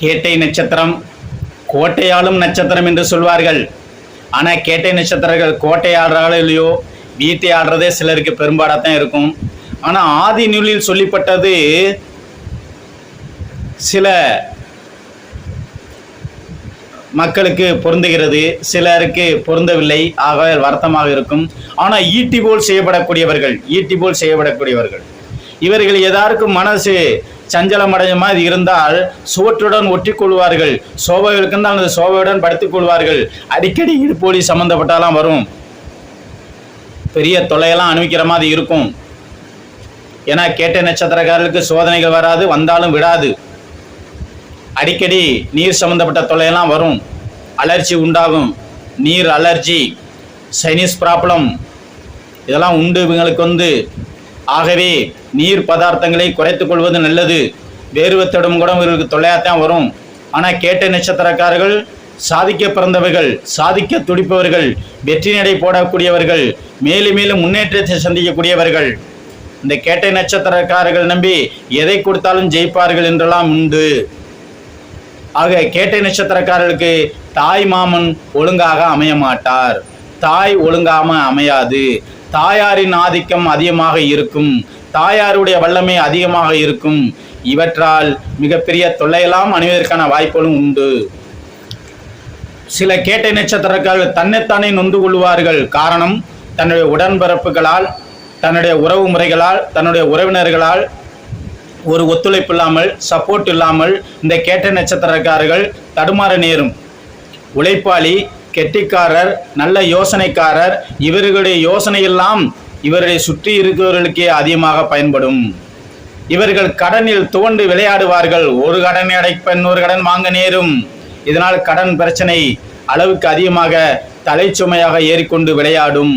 கேட்டை நட்சத்திரம் கோட்டையாளும் நட்சத்திரம் என்று சொல்வார்கள். ஆனால் கேட்டை நட்சத்திரங்கள் கோட்டை ஆடுறாங்களோ இல்லையோ வீட்டை ஆடுறதே சிலருக்கு பெரும்பாடாக தான் இருக்கும். ஆனால் ஆதி நூலில் சொல்லிப்பட்டது சில மக்களுக்கு பொருந்துகிறது சிலருக்கு பொருந்தவில்லை ஆக வருத்தமாக இருக்கும். ஆனால் ஈட்டி போல் செய்யப்படக்கூடியவர்கள் ஈட்டி போல் செய்யப்படக்கூடியவர்கள். இவர்கள் எதாருக்கும் மனசு சஞ்சலம் அடைஞ்ச இருந்தால் சுவற்றுடன் ஒட்டி கொள்வார்கள் சோபை இருந்தால் அந்த சோபையுடன் படுத்துக் கொள்வார்கள் அடிக்கடி இடுப்போலி சம்மந்தப்பட்டாலாம் வரும். பெரிய தொல்லையெல்லாம் அனுபவிக்கிற மாதிரி இருக்கும். ஏன்னா கேட்ட நட்சத்திரக்காரர்களுக்கு சோதனைகள் வராது வந்தாலும் விடாது. அடிக்கடி நீர் சம்பந்தப்பட்ட தொல்லையெல்லாம் வரும். அலர்ஜி உண்டாகும். நீர் அலர்ஜி சைனீஸ் ப்ராப்ளம் இதெல்லாம் உண்டு. இவங்களுக்கு வந்து ஆகவே நீர் பதார்த்தங்களை குறைத்துக் கொள்வது நல்லது. வேர்வத்தடும் கூட இவர்களுக்கு தொல்லையாகத்தான் வரும். ஆனால் கேட்ட நட்சத்திரக்காரர்கள் சாதிக்க பிறந்தவர்கள் சாதிக்க துடிப்பவர்கள் வெற்றி நடை போடக்கூடியவர்கள் மேலும் மேலும் முன்னேற்றத்தை சந்திக்கக்கூடியவர்கள். இந்த கேட்டை நட்சத்திரக்காரர்கள் நம்பி எதை கொடுத்தாலும் ஜெயிப்பார்கள் என்றெல்லாம் உண்டு. ஆக கேட்டை நட்சத்திரக்காரர்களுக்கு தாய் மாமன் ஒழுங்காக அமைய மாட்டார் தாய் ஒழுங்காம அமையாது. தாயாரின் ஆதிக்கம் அதிகமாக இருக்கும். தாயாருடைய வல்லமை அதிகமாக இருக்கும். இவற்றால் மிகப்பெரிய தொல்லையெல்லாம் அணிவதற்கான வாய்ப்புகளும் உண்டு. சில கேட்டை நட்சத்திரக்காரர்கள் தன்னைத்தானே நொந்து கொள்வார்கள். காரணம் தன்னுடைய உடன்பிறப்புகளால் தன்னுடைய உறவு முறைகளால் தன்னுடைய உறவினர்களால் ஒரு ஒத்துழைப்பு இல்லாமல் சப்போர்ட் இல்லாமல் இந்த கேட்ட நட்சத்திரக்காரர்கள் தடுமாற நேரும். உழைப்பாளி கெட்டிக்காரர் நல்ல யோசனைக்காரர் இவர்களுடைய யோசனையெல்லாம் இவர்களை சுற்றி இருக்கிறவர்களுக்கே அதிகமாக பயன்படும். இவர்கள் கடனில் துவண்டு விளையாடுவார்கள். ஒரு கடனை அடைப்ப இன்னொரு கடன் வாங்க நேரும். இதனால் கடன் பிரச்சனை அளவுக்கு அதிகமாக தலைச்சுமையாக ஏறிக்கொண்டு விளையாடும்.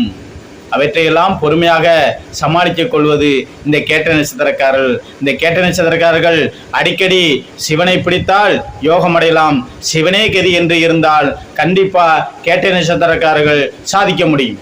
அவற்றையெல்லாம் பொறுமையாக சமாளித்துக் கொள்வது இந்த கேட்ட நட்சத்திரக்காரர்கள். இந்த கேட்ட நட்சத்திரக்காரர்கள் அடிக்கடி சிவனை பிடித்தால் யோகம் அடையலாம் சிவனே கதி என்று இருந்தால் கண்டிப்பாக கேட்ட நட்சத்திரக்காரர்கள் சாதிக்க முடியும்.